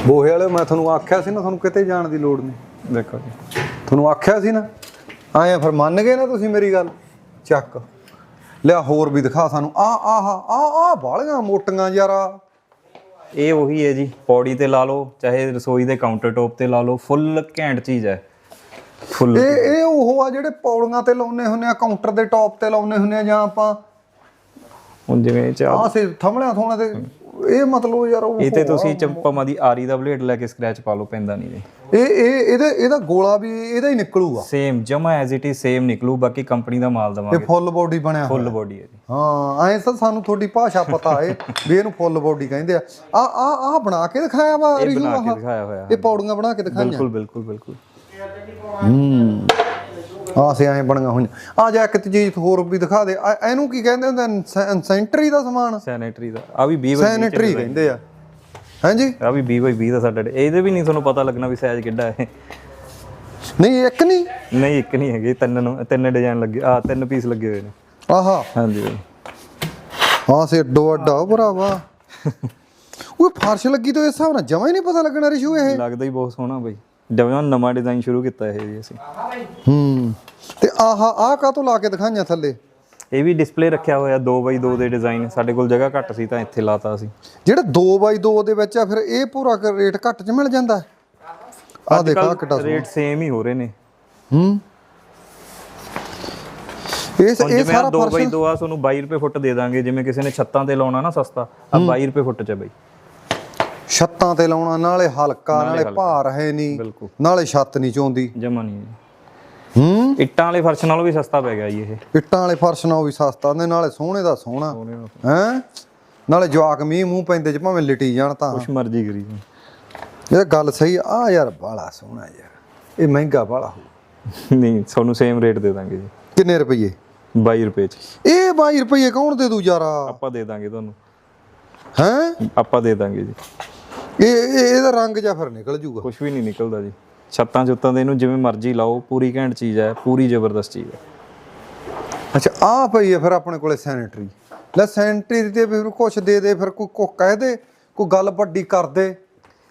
ਬੋਹੇ ਵਾਲੇ ਮੈਂ ਤੁਹਾਨੂੰ ਆਖਿਆ ਸੀ ਨਾ ਤੁਹਾਨੂੰ ਕਿਤੇ ਜਾਣ ਦੀ ਲੋੜ ਨਹੀਂ। ਦੇਖੋ ਜੀ। ਤੁਹਾਨੂੰ ਆਖਿਆ ਸੀ ਨਾ ਆਏ ਫਿਰ ਮੰਨ ਗਏ ਨਾ ਤੁਸੀਂ ਮੇਰੀ ਗੱਲ? ਚੱਕ। ਲਿਆ ਹੋਰ ਵੀ ਦਿਖਾ ਸਾਨੂੰ। ਆ ਆਹ ਆ ਆ ਬਾਲੀਆਂ ਮੋਟੀਆਂ ਯਾਰਾ। ਇਹ ਉਹੀ ਹੈ ਜੀ ਪੌੜੀ ਤੇ ਲਾ ਲਓ ਚਾਹੇ ਰਸੋਈ ਦੇ ਕਾਊਂਟਰ ਟੌਪ ਤੇ ਲਾ ਲਓ ਫੁੱਲ ਘੈਂਟ ਚੀਜ਼ ਹੈ। ਫੁੱਲ ਇਹ ਇਹ ਉਹ ਆ ਜਿਹੜੇ ਪੌੜੀਆਂ ਤੇ ਲਾਉਨੇ ਹੁੰਨੇ ਆ ਕਾਊਂਟਰ ਦੇ ਟੌਪ ਤੇ ਲਾਉਨੇ ਹੁੰਨੇ ਆ ਜਾਂ ਆਪਾਂ ਹੁਣ ਜਿਵੇਂ ਇਹ ਚ ਆ- ਸੇ ਥੰਮਲਿਆਂ ਥੋਣਾ ਤੇ ਇਹ ਮਤਲਬ ਯਾਰ ਉਹ ਇਹ ਤੇ ਤੁਸੀਂ ਚੰਪਾਂ ਦੀ ਆਰੀ ਦਾ ਬਲੇਡ ਲੈ ਕੇ ਸਕ੍ਰੈਚ ਪਾ ਲਓ ਪੈਂਦਾ ਨਹੀਂ ਜੀ। ਇਹ ਇਹ ਇਹਦਾ ਇਹਦਾ ਗੋਲਾ ਵੀ ਇਹਦਾ ਹੀ ਨਿਕਲੂਗਾ। ਸੇਮ ਜਮਾ ਐਜ਼ ਇਟ ਇਜ਼ ਸੇਮ ਨਿਕਲੂ ਬਾਕੀ ਕੰਪਨੀ ਦਾ ਮਾਲ ਇਹ ਦਵਾਂਗੇ। ਫੁੱਲ ਬੋਡੀ ਬਣਿਆ। ਫੁੱਲ ਬੋਡੀ ਹੈ ਜੀ। ਹਾਂ ਐਂ ਤਾਂ ਸਾਨੂੰ ਤੁਹਾਡੀ ਭਾਸ਼ਾ ਪਤਾ ਏ ਵੀ ਇਹਨੂੰ ਫੁੱਲ ਬੋਡੀ ਕਹਿੰਦੇ ਆ। ਆ ਆ ਆ ਬਣਾ ਕੇ ਦਿਖਾਇਆ ਵਾ ਇਹ ਦਿਖਾਇਆ ਹੋਇਆ ਇਹ ਪੌੜੀਆਂ ਬਣਾ ਕੇ ਦਿਖਾਈਆਂ। ਬਿਲਕੁਲ ਬਿਲਕੁਲ ਬਿਲਕੁਲ। ਹੂੰ। ਆ ਸੇ ਐਂ ਬਣੀਆਂ ਹੋਈਆਂ। ਆ ਜਾ ਇੱਕ ਤੇ ਚੀਜ਼ ਹੋਰ ਵੀ ਦਿਖਾ ਦੇ। ਆ- ਇਹਨੂੰ ਕੀ ਕਹਿੰਦੇ ਹੁੰਦੇ ਸੈਂਟਰੀ ਦਾ ਸਮਾਨ। ਸੈਨੇਟਰੀ ਦਾ। ਆ ਵੀ 20 ਬਾਈ ਸੈਨੇਟਰੀ ਕਹਿੰਦੇ ਆ। ਹਾਂਜੀ? ਆ ਵੀ 20 ਬਾਈ 20 ਦਾ ਸਾਡਾ ਇਹਦੇ ਵੀ ਨਹੀਂ ਤੁਹਾਨੂੰ ਪਤਾ ਲੱਗਣਾ ਵੀ ਸਾਈਜ਼ ਕਿੱਡਾ ਹੈ। ਨਹੀਂ ਇੱਕ ਨਹੀਂ? ਨਹੀਂ ਇੱਕ ਨਹੀਂ ਹੈਗੇ। ਤਿੰਨ ਨੂੰ ਤਿੰਨ ਡਿਜ਼ਾਈਨ ਲੱਗੇ ਆ ਤਿੰਨ ਪੀਸ ਲੱਗੇ ਹੋਏ ਨੇ। ਆਹਾ। ਹਾਂਜੀ ਹਾਂ ਸੇ ਏਡੋ ਅੱਡਾ ਭਰਾਵਾ ਉਹ ਫਰਸ਼ ਲੱਗੀ ਤੋਂ ਇਸ ਹਿਸਾਬ ਨਾਲ ਜਮਾ ਹੀ ਨਹੀਂ ਪਤਾ ਲੱਗਣਾ ਰਿਸ਼ੂ ਇਹ। ਲੱਗਦਾ ਹੀ ਬਹੁਤ ਸੋਹਣਾ ਬਾਈ। ਜਵੇਂ ਨਵਾਂ ਡਿਜ਼ਾਈਨ ਸ਼ੁਰੂ ਕੀਤਾ ਇਹ ਜੀ ਅਸੀਂ। ਹੂੰ ਤੇ ਆਹਾ ਆ ਕਾ ਤੋਂ ਲਾ ਕੇ ਦਿਖਾਈਆਂ ਥੱਲੇ? ਇਹ ਵੀ ਡਿਸਪਲੇ ਰੱਖਿਆ ਹੋਇਆ 2x2 ਦੇ ਡਿਜ਼ਾਈਨ ਸਾਡੇ ਕੋਲ ਜਗ੍ਹਾ ਘੱਟ ਸੀ ਤਾਂ ਇੱਥੇ ਲਾਤਾ ਅਸੀਂ। ਜਿਹੜਾ 2x2 ਦੇ ਵਿੱਚ ਆ ਫਿਰ ਇਹ ਪੂਰਾ ਰੇਟ ਘੱਟ ਚ ਮਿਲ ਜਾਂਦਾ? ਆ ਦੇਖਾ ਸੋਹਣਾ। ਰੇਟ ਸੇਮ ਹੀ ਹੋ ਰਹੇ ਨੇ। ਹੂੰ। ਇਹ ਹੁਣ ਇਹ ਸਾਰਾ 2x2 ਆ ਤੁਹਾਨੂੰ 22 ਰੁਪਏ ਫੁੱਟ ਦੇ ਦਾਂਗੇ। ਜਿਵੇਂ ਕਿਸੇ ਨੇ ਛੱਤਾਂ ਤੇ ਲਾਉਣਾ ਨਾ ਸਸਤਾ ਆ 22 ਰੁਪਏ ਫੁੱਟ ਚ ਬਾਈ। ਛੱਤਾਂ ਤੇ ਲਾਉਣਾ ਨਾਲੇ ਹਲਕਾ ਨਾਲੇ ਭਾਰ ਹੈ ਨਹੀਂ ਨਾਲੇ ਛੱਤ ਨਹੀਂ ਚੋਂਦੀ। ਜਮਾ ਨਹੀਂ ਹੂੰ? ਇੱਟਾਂ ਵਾਲੇ ਫਰਸ਼ ਨਾਲੋਂ ਵੀ ਸਸਤਾ ਪੈ ਗਿਆ ਜੀ ਇਹ। ਇੱਟਾਂ ਵਾਲੇ ਫਰਸ਼ ਨਾਲ ਵੀ ਸਸਤਾ ਨੇ ਨਾਲੇ ਸੋਹਣੇ ਦਾ ਸੋਹਣਾ। ਹੈ? ਨਾਲੇ ਜਵਾਕ ਮੀਂਹ ਮੂੰਹ ਪੈਂਦੇ ਚ ਭਾਵੇਂ ਲਿਟੀ ਜਾਣ ਤਾਂ। ਕੁਛ ਮਰਜ਼ੀ ਕਰੀ। ਇਹ ਗੱਲ ਸਹੀ ਆ। ਯਾਰ ਬਾਲਾ ਸੋਹਣਾ ਯਾਰ। ਇਹ ਮਹਿੰਗਾ ਬਾਲਾ ਹੋ ਨਹੀਂ ਤੁਹਾਨੂੰ ਸੇਮ ਰੇਟ ਦੇ ਦਾਂਗੇ ਜੀ। ਕਿੰਨੇ ਰੁਪਏ 22 ਰੁਪਏ ਚ। ਇਹ 22 ਰੁਪਏ ਕੌਣ ਦੇ ਦੂ ਯਾਰਾ? ਆਪਾਂ ਦੇ ਦਾਂਗੇ ਤੁਹਾਨੂੰ। ਹੈ? ਆਪਾਂ ਦੇ ਦਾਂਗੇ ਜੀ। ਇਹ ਇਹ- ਇਹਦਾ ਰੰਗ ਜਾਂ ਫਿਰ ਨਿਕਲ ਜੂਗਾ। ਕੁਝ ਵੀ ਨਹੀਂ ਨਿਕਲਦਾ ਜੀ। ਛੱਤਾਂ ਚੁੱਤਾਂ ਦੇ ਇਹਨੂੰ ਜਿਵੇਂ ਮਰਜ਼ੀ ਲਾਓ ਪੂਰੀ ਘੈਂਟ ਚੀਜ਼ ਹੈ ਪੂਰੀ ਜ਼ਬਰਦਸਤ ਚੀਜ਼ ਹੈ। ਅੱਛਾ ਆ ਪਈ ਹੈ ਫਿਰ ਆਪਣੇ ਕੋਲੇ ਸੈਨੇਟਰੀ ਲੈ ਸੈਨੇਟਰੀ ਤੇ ਫਿਰ ਕੁਛ ਦੇ ਦੇ ਫਿਰ ਕੋਈ ਕੋ ਕਹਿ ਦੇ ਕੋਈ ਗੱਲ ਵੱਡੀ ਕਰ ਦੇ।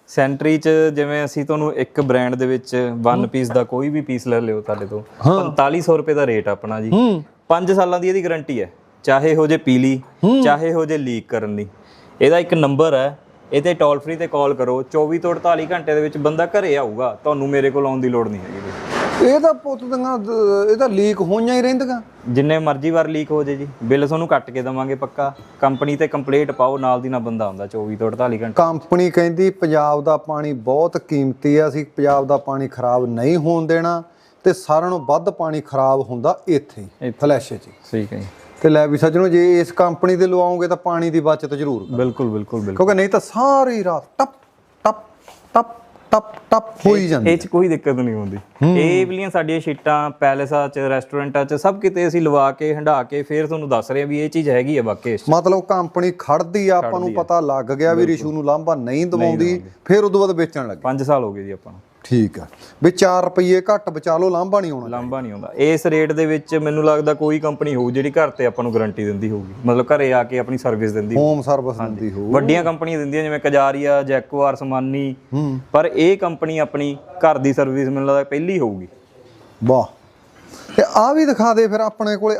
ਸੈਂਟਰੀ ਚ ਜਿਵੇਂ ਅਸੀਂ ਤੁਹਾਨੂੰ ਇੱਕ ਬ੍ਰਾਂਡ ਦੇ ਵਿੱਚ ਵਨ ਪੀਸ ਦਾ ਕੋਈ ਵੀ ਪੀਸ ਲੈ ਲਿਓ ਤੁਹਾਡੇ ਤੋਂ 4500 ਰੁਪਏ ਦਾ ਰੇਟ ਆਪਣਾ ਜੀ। 5 ਸਾਲਾਂ ਦੀ ਇਹਦੀ ਗਾਰੰਟੀ ਹੈ। ਚਾਹੇ ਹੋ ਜੇ ਪੀਲੀ ਚਾਹੇ ਹੋ ਜੇ ਲੀਕ ਕਰਨ ਦੀ। ਇਹਦਾ ਇੱਕ ਨੰਬਰ ਹੈ ਇਹ ਤੇ ਟੋਲ ਫ੍ਰੀ ਤੇ ਕਾਲ ਕਰੋ। 24 ਤੋਂ 48 ਘੰਟੇ ਦੇ ਵਿੱਚ ਬੰਦਾ ਘਰੇ ਆਊਗਾ। ਤੁਹਾਨੂੰ ਮੇਰੇ ਕੋਲ ਆਉਣ ਦੀ ਲੋੜ ਨਹੀਂ ਹੈਗੀ ਜੀ। ਇਹ ਤਾਂ ਪੁੱਤ ਦੀਆਂ ਦ- ਇਹ ਤਾਂ ਲੀਕ ਹੋਈਆਂ ਹੀ ਰਹਿੰਦੀਆਂ। ਜਿੰਨੇ ਮਰਜ਼ੀ ਵਾਰ ਲੀਕ ਹੋ ਜੇ ਜੀ। ਬਿੱਲ ਤੁਹਾਨੂੰ ਕੱਟ ਕੇ ਦਵਾਂਗੇ ਪੱਕਾ। ਕੰਪਨੀ ਤੇ ਕੰਪਲੀਟ ਪਾਓ ਨਾਲ ਦੀ ਨਾਲ ਬੰਦਾ ਆਉਂਦਾ 24 ਤੋਂ 48 ਘੰਟੇ। ਕੰਪਨੀ ਕਹਿੰਦੀ ਪੰਜਾਬ ਦਾ ਪਾਣੀ ਬਹੁਤ ਕੀਮਤੀ ਹੈ ਅਸੀਂ ਪੰਜਾਬ ਦਾ ਪਾਣੀ ਖਰਾਬ ਨਹੀਂ ਹੋਣ ਦੇਣਾ ਤੇ ਸਾਰਿਆਂ ਨਾਲੋਂ ਵੱਧ ਪਾਣੀ ਖਰਾਬ ਹੁੰਦਾ ਇੱਥੇ ਹੀ ਫਲੈਸ਼ 'ਚ ਹੀ। ਠੀਕ ਹੈ ਜੀ। ਤੇ ਲੈ ਵੀ ਸੱਜਣੋ ਜੇ ਇਸ ਕੰਪਨੀ ਦੇ ਲਵਾਓਗੇ ਤਾਂ ਪਾਣੀ ਦੀ ਬਚਤ ਜ਼ਰੂਰ ਕਰੋ। ਬਿਲਕੁਲ ਬਿਲਕੁਲ ਬਿਲਕੁਲ। ਕਿਉਂਕਿ ਨਹੀਂ ਤਾਂ ਸਾਰੀ ਰਾਤ ਟਪ ਟਪ ਟਪ ਟਪ ਟਪ ਹੋਈ ਜਾਂਦੀ। ਇਹ ਚ ਕੋਈ ਦਿੱਕਤ ਨਹੀਂ ਹੁੰਦੀ। ਇਹ ਵਾਲੀਆਂ ਸਾਡੀਆਂ ਸ਼ੀਟਾਂ ਪੈਲੇਸਾਂ ਚ ਰੈਸਟੋਰੈਂਟਾਂ ਚ ਸਭ ਕਿਤੇ ਅਸੀਂ ਲਵਾ ਕੇ ਹੰਡਾ ਕੇ ਫਿਰ ਤੁਹਾਨੂੰ ਦੱਸ ਰਹੇ ਹਾਂ ਵੀ ਇਹ ਚੀਜ਼ ਹੈਗੀ ਹੈ ਵਾਕਈ। ਮਤਲਬ ਕੰਪਨੀ ਖੜਦੀ ਆ ਆਪਾਂ ਨੂੰ ਪਤਾ ਲੱਗ ਗਿਆ ਵੀ ਰਿਸ਼ੂ ਨੂੰ ਲਾਂਭਾ ਨਹੀਂ ਦਵਾਉਂਦੀ। ਫਿਰ ਉਦੋਂ ਬਾਅਦ ਵੇਚਣ ਲੱਗੇ। ਪੰਜ ਸਾਲ ਹੋ ਗਏ ਜੀ ਆਪਾਂ ਨੂੰ। ਠੀਕ ਆ। ਵੀ 4 ਰੁਪਏ ਘੱਟ ਬਚਾ ਲਓ ਲਾਂਭਾ ਨਹੀਂ ਆਉਣਾ। ਲਾਂਭਾ ਨਹੀਂ ਆਉਂਦਾ। ਇਸ ਰੇਟ ਦੇ ਵਿੱਚ ਮੈਨੂੰ ਲੱਗਦਾ ਕੋਈ ਕੰਪਨੀ ਹੋਊ ਜਿਹੜੀ ਘਰ ਤੇ ਆਪਾਂ ਨੂੰ ਗਾਰੰਟੀ ਦਿੰਦੀ ਹੋਊਗੀ। ਮਤਲਬ ਘਰੇ ਆ ਕੇ ਆਪਣੀ ਸਰਵਿਸ ਦਿੰਦੀ ਹੋਊ। ਹੋਮ ਸਰਵਿਸ ਦਿੰਦੀ ਹੋ ਵੱਡੀਆਂ ਕੰਪਨੀਆਂ ਦਿੰਦੀਆਂ ਜਿਵੇਂ ਕਜਾਰੀਆ ਜੈਕਵਾਰ ਸਮਾਨੀ। ਪਰ ਇਹ ਕੰਪਨੀ ਆਪਣੀ ਘਰ ਦੀ ਸਰਵਿਸ ਮੈਨੂੰ ਲੱਗਦਾ ਪਹਿਲੀ ਹੋਊਗੀ। ਵਾਹ। ਤੇ ਆ ਵੀ ਦਿਖਾ ਦੇ ਫਿਰ ਆਪਣੇ ਕੋਲੇ।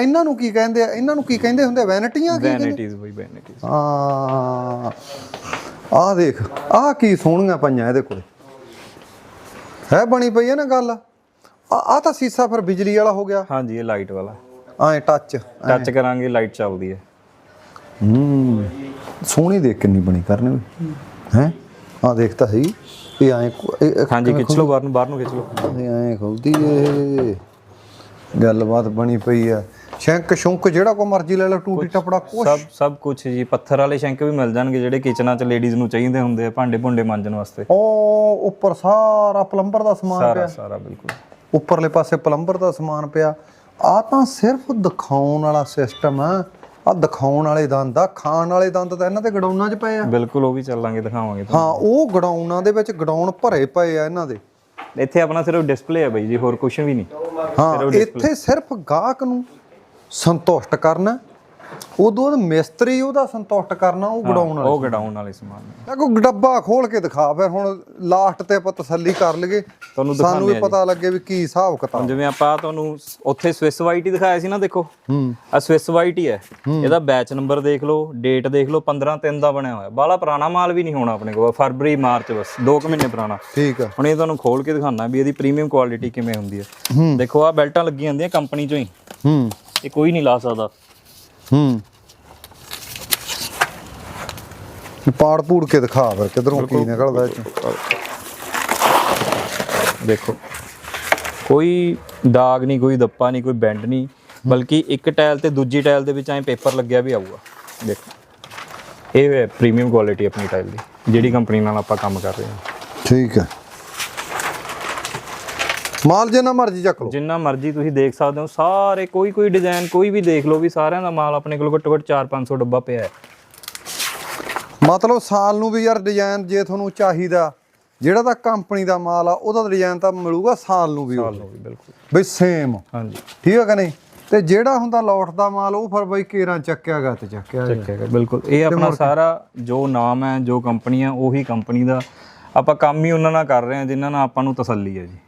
ਇਹਨਾਂ ਨੂੰ ਕੀ ਕਹਿੰਦੇ ਆ? ਇਹਨਾਂ ਨੂੰ ਕੀ ਕਹਿੰਦੇ ਹੁੰਦੇ ਵੈਨਿਟੀਆਂ ਕੀ ਵੈਨਿਟੀਜ਼ ਬਈ ਵੈਨਿਟੀਜ਼ ਆ ਆ ਦੇਖ। ਆ ਕੀ ਸੋਹਣੀਆਂ ਪਈਆਂ ਇਹਦੇ ਕੋਲੇ। ਹੈ ਬਣੀ ਪਈ ਹੈ ਨਾ ਗੱਲ? ਆ ਤਾਂ ਸੀਸਾ ਫਿਰ ਬਿਜਲੀ ਵਾਲਾ ਹੋ ਗਿਆ। ਹਾਂਜੀ ਇਹ ਲਾਈਟ ਵਾਲਾ। ਐ ਟੱਚ ਟੱਚ ਕਰਾਂਗੇ ਲਾਈਟ ਚੱਲਦੀ ਹੈ। ਹੂੰ ਸੋਹਣੀ ਦੇਖ ਕਿੰਨੀ ਬਣੀ ਕਰਨੇ। ਹੈ? ਆ ਦੇਖ ਤਾਂ ਸਹੀ ਇਹ ਐ ਹਾਂਜੀ ਖਿੱਚ ਲਓ ਬਾਹਰ ਨੂੰ ਬਾਹਰ ਨੂੰ ਖਿੱਚ ਲਓ। ਇਹ ਐ ਖੁੱਲਦੀ ਏ। ਗੱਲਬਾਤ ਬਣੀ ਪਈ ਆ। ਸ਼ੈਂਕ ਸ਼ੁੰਕ ਜਿਹੜਾ ਕੋ ਮਰਜ਼ੀ ਲੈ ਲਓ ਟੂਟੀ ਟਪੜਾ ਕੁਛ। ਸਭ ਸਭ ਕੁਝ ਜੀ ਪੱਥਰ ਵਾਲੇ ਸ਼ੈਂਕ ਵੀ ਮਿਲ ਜਾਣਗੇ ਜਿਹੜੇ ਕਿਚਨਾਂ 'ਚ ਲੇਡੀਜ਼ ਨੂੰ ਚਾਹੀਦੇ ਹੁੰਦੇ ਆ ਭਾਂਡੇ ਭੁੰਡੇ ਮਾਂਜਣ ਵਾਸਤੇ। ਉਹ ਉੱਪਰ ਸਾਰਾ ਪਲੰਬਰ ਦਾ ਸਮਾਨ ਸਾਰਾ ਪਿਆ। ਸਾਰਾ ਬਿਲਕੁਲ। ਉੱਪਰਲੇ ਪਾਸੇ ਪਲੰਬਰ ਦਾ ਸਮਾਨ ਪਿਆ। ਆ ਤਾਂ ਸਿਰਫ ਦਿਖਾਉਣ ਵਾਲਾ ਸਿਸਟਮ ਆ। ਆ ਦਿਖਾਉਣ ਵਾਲੇ ਦੰਦ ਆ ਖਾਣ ਵਾਲੇ ਦੰਦ ਤਾਂ ਇਹਨਾਂ ਦੇ ਗਡਾਊਨਾਂ 'ਚ ਪਏ ਆ। ਬਿਲਕੁਲ ਉਹ ਵੀ ਚੱਲਾਂਗੇ ਦਿਖਾਵਾਂਗੇ ਹਾਂ ਉਹ ਗਡਾਊਨਾਂ ਦੇ ਵਿੱਚ ਗਡਾਊਨ ਭਰੇ ਪਏ ਆ ਇਹਨਾਂ ਦੇ। ਇੱਥੇ ਆਪਣਾ ਸਿਰਫ ਡਿਸਪਲੇ ਹੈ ਬਾਈ ਜੀ ਹੋਰ ਕੁਝ ਵੀ ਨਹੀਂ। ਹਾਂ ਇੱਥੇ ਸਿਰਫ ਗਾਹਕ ਨੂੰ ਸੰਤੁਸ਼ਟ ਕਰਨਾ। ਉਦੋਂ ਬਾਅਦ ਮਿਸਤਰੀ ਉਹਦਾ ਸੰਤੁਸ਼ਟ ਕਰਨਾ ਉਹ ਗਡਾਊਨ ਵਾਲਾ ਉਹ ਗਡਾਊਨ ਵਾਲੇ ਸਮਾਨ ਨੇ। ਤਾਂ ਕੋਈ ਡੱਬਾ ਖੋਲ ਕੇ ਦਿਖਾ ਫਿਰ ਹੁਣ ਲਾਸਟ ਤੇ ਆਪਾਂ ਤਸੱਲੀ ਕਰ ਲਈਏ। ਤੁਹਾਨੂੰ ਸਾਨੂੰ ਵੀ ਪਤਾ ਲੱਗੇ ਵੀ ਕੀ ਹਿਸਾਬ ਕਿਤਾਬ। ਜਿਵੇਂ ਆਪਾਂ ਤੁਹਾਨੂੰ ਉੱਥੇ ਸਵਿਸ ਵਾਈਟ ਹੀ ਦਿਖਾਇਆ ਸੀ ਨਾ ਦੇਖੋ। ਹੂੰ। ਆ ਸਵਿਸ ਵਾਈਟ ਹੀ ਹੈ। ਇਹਦਾ ਬੈਚ ਨੰਬਰ ਦੇਖ ਲਓ ਡੇਟ ਦੇਖ ਲਓ 15 3 ਦਾ ਬਣਿਆ ਹੋਇਆ। ਬਾਲਾ ਪੁਰਾਣਾ ਮਾਲ ਵੀ ਨਹੀਂ ਹੋਣਾ ਆਪਣੇ ਕੋਲ ਫਰਵਰੀ ਮਾਰਚ ਬਸ 2 ਕੁ ਮਹੀਨੇ ਪੁਰਾਣਾ। ਠੀਕ ਆ। ਹੁਣ ਇਹ ਤੁਹਾਨੂੰ ਖੋਲ ਕੇ ਦਿਖਾਣਾ ਵੀ ਇਹਦੀ ਪ੍ਰੀਮੀਅਮ ਕੁਆਲਿਟੀ ਕਿਵੇਂ ਹੁੰਦੀ ਹੈ। ਦੇਖੋ ਆ ਬੈਲਟਾਂ ਲੱਗੀਆਂ ਹੁੰਦੀਆਂ ਕੰਪਨੀ ਚੋਂ ਹੀ। ਹੂੰ। ਇਹ ਕੋਈ ਨਹੀਂ ਲਾ ਸਕਦਾ। ਹੂੰ। ਪਾੜ ਪੂੜ ਕੇ ਦਿਖਾ ਫਿਰ ਕਿਧਰੋਂ ਕੀ ਨਿਕਲਦਾ ਇਹ ਚੋਂ ਦੇਖੋ ਕੋਈ ਦਾਗ ਨਹੀਂ ਕੋਈ ਦੱਪਾ ਨਹੀਂ ਕੋਈ ਬੈਂਡ ਨਹੀਂ ਬਲਕਿ ਇੱਕ ਟਾਇਲ ਤੇ ਦੂਜੀ ਟਾਇਲ ਦੇ ਵਿੱਚ ਐਂ ਪੇਪਰ ਲੱਗਿਆ ਵੀ ਆਊਗਾ। ਦੇਖੋ ਇਹ ਹੈ ਪ੍ਰੀਮੀਅਮ ਕੁਆਲਿਟੀ ਆਪਣੀ ਟਾਇਲ ਦੀ ਜਿਹੜੀ ਕੰਪਨੀ ਨਾਲ ਆਪਾਂ ਕੰਮ ਕਰ ਰਹੇ ਹਾਂ। ਠੀਕ ਹੈ। ਮਾਲ ਜਿੰਨਾ ਮਰਜ਼ੀ ਚੱਕ ਲਓ। ਜਿੰਨਾ ਮਰਜ਼ੀ ਤੁਸੀਂ ਦੇਖ ਸਕਦੇ ਹੋ ਸਾਰੇ ਕੋਈ ਕੋਈ ਡਿਜ਼ਾਈਨ ਕੋਈ ਵੀ ਦੇਖ ਲਓ ਵੀ ਸਾਰਿਆਂ ਦਾ ਮਾਲ ਆਪਣੇ ਕੋਲ ਘੱਟੋ ਘੱਟ 4-500 ਡੱਬਾ ਪਿਆ ਹੈ। ਮਤਲਬ ਸਾਲ ਨੂੰ ਵੀ ਯਾਰ ਡਿਜ਼ਾਈਨ ਜੇ ਤੁਹਾਨੂੰ ਚਾਹੀਦਾ ਜਿਹੜਾ ਤਾਂ ਕੰਪਨੀ ਦਾ ਮਾਲ ਆ ਉਹਦਾ ਡਿਜ਼ਾਈਨ ਤਾਂ ਮਿਲੂਗਾ ਸਾਲ ਨੂੰ ਵੀ ਉਹ। ਲਓ ਵੀ ਬਿਲਕੁਲ। ਬਈ ਸੇਮ ਹਾਂਜੀ। ਠੀਕ ਹੈ ਕਿ ਨਹੀਂ? ਤੇ ਜਿਹੜਾ ਹੁੰਦਾ ਲੋਟ ਦਾ ਮਾਲ ਉਹ ਫਿਰ ਬਈ ਕੇਰਾਂ ਚੱਕਿਆ ਗਾ ਤੇ ਚੱਕਿਆ ਗਿਆ। ਚੱਕਿਆ ਗਿਆ ਬਿਲਕੁਲ। ਇਹ ਆਪਣਾ ਸਾਰਾ ਜੋ ਨਾਮ ਹੈ ਜੋ ਕੰਪਨੀ ਹੈ ਉਹੀ ਕੰਪਨੀ ਦਾ ਆਪਾਂ ਕੰਮ ਹੀ ਉਹਨਾਂ ਨਾਲ ਕਰ ਰਹੇ ਹਾਂ ਜਿਨ੍ਹਾਂ ਨਾਲ ਆਪਾਂ ਨੂੰ ਤਸੱਲੀ ਹੈ ਜੀ।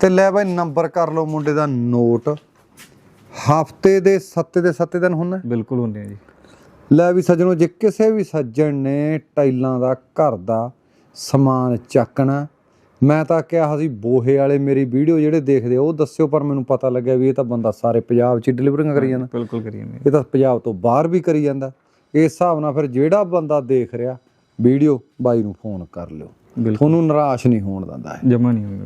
ਤੇ ਲੈ ਬਈ ਨੰਬਰ ਕਰ ਲਓ ਮੁੰਡੇ ਦਾ ਨੋਟ। ਹਫ਼ਤੇ ਦੇ 7 ਦੇ 7 ਦਿਨ ਹੁੰਦਾ? ਬਿਲਕੁਲ ਹੁੰਦੇ ਆ ਜੀ। ਲੈ ਵੀ ਸੱਜਣੋ ਜੇ ਕਿਸੇ ਵੀ ਸੱਜਣ ਨੇ ਟਾਈਲਾਂ ਦਾ ਘਰ ਦਾ ਸਮਾਨ ਚੱਕਣਾ ਮੈਂ ਤਾਂ ਕਿਹਾ ਸੀ ਬੋਹੇ ਵਾਲੇ ਮੇਰੀ ਵੀਡੀਓ ਜਿਹੜੇ ਦੇਖਦੇ ਉਹ ਦੱਸਿਓ ਪਰ ਮੈਨੂੰ ਪਤਾ ਲੱਗਿਆ ਵੀ ਇਹ ਤਾਂ ਬੰਦਾ ਸਾਰੇ ਪੰਜਾਬ 'ਚ ਡਿਲੀਵਰਿੰਗ ਕਰੀ ਜਾਂਦਾ। ਬਿਲਕੁਲ ਕਰੀਏ ਨੇ ਇਹ ਤਾਂ ਪੰਜਾਬ ਤੋਂ ਬਾਹਰ ਵੀ ਕਰੀ ਜਾਂਦਾ। ਇਸ ਹਿਸਾਬ ਨਾਲ ਫਿਰ ਜਿਹੜਾ ਬੰਦਾ ਦੇਖ ਰਿਹਾ ਵੀਡੀਓ ਬਾਈ ਨੂੰ ਫੋਨ ਕਰ ਲਿਓ। ਤੁਹਾਨੂੰ ਨਿਰਾਸ਼ ਨਹੀਂ ਹੋਣ ਦਿੰਦਾ। ਜਮਾ ਨਹੀਂ ਹੁੰਦੇ